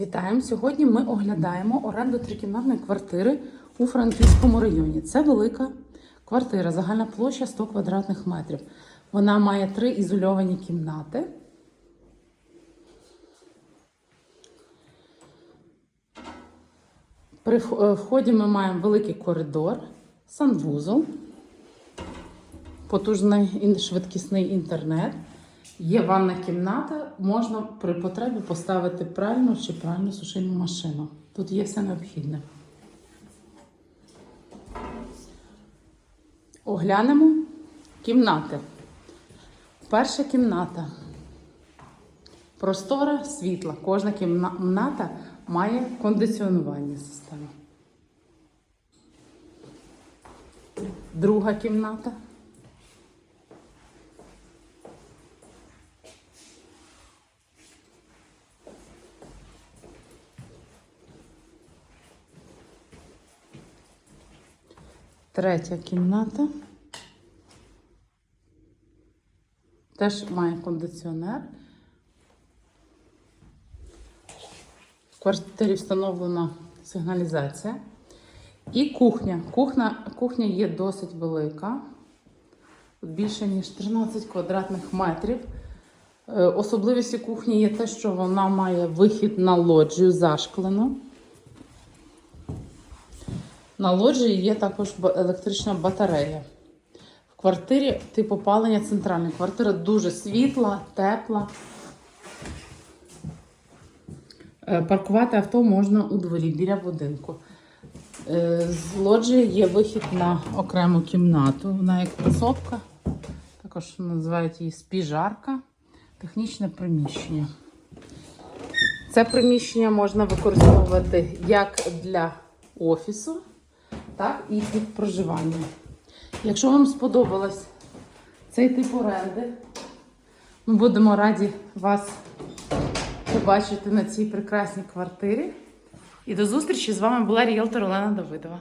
Вітаємо! Сьогодні ми оглядаємо оренду трикімнатної квартири у Франківському районі. Це велика квартира, загальна площа 100 квадратних метрів. Вона має три ізольовані кімнати. При е, вході ми маємо великий коридор, санвузол, потужний швидкісний інтернет. Є ванна кімната, можна при потребі поставити пральну чи пральну сушильну машину. Тут є все необхідне. Оглянемо кімнати. Перша кімната. Простора світла. Кожна кімната має кондиціонувальні системи. Друга кімната. Третя кімната. Теж має кондиціонер. В квартирі встановлена сигналізація. І кухня. Кухня, кухня є досить велика, більше ніж 13 квадратних метрів. Е, Особливістю кухні є те, що вона має вихід на лоджію зашклену. На лоджії є також електрична батарея. В квартирі тип опалення центральний. Квартира дуже світла, тепла. Е, Паркувати авто можна у дворі біля будинку. Е, З лоджії є вихід на окрему кімнату. Вона як підсобка, також називають її спіжарка, технічне приміщення. Це приміщення можна використовувати як для офісу, так і під проживання. Якщо вам сподобалось цей тип оренди, ми будемо раді вас побачити на цій прекрасній квартирі. І до зустрічі з вами була ріелтор Олена Давидова.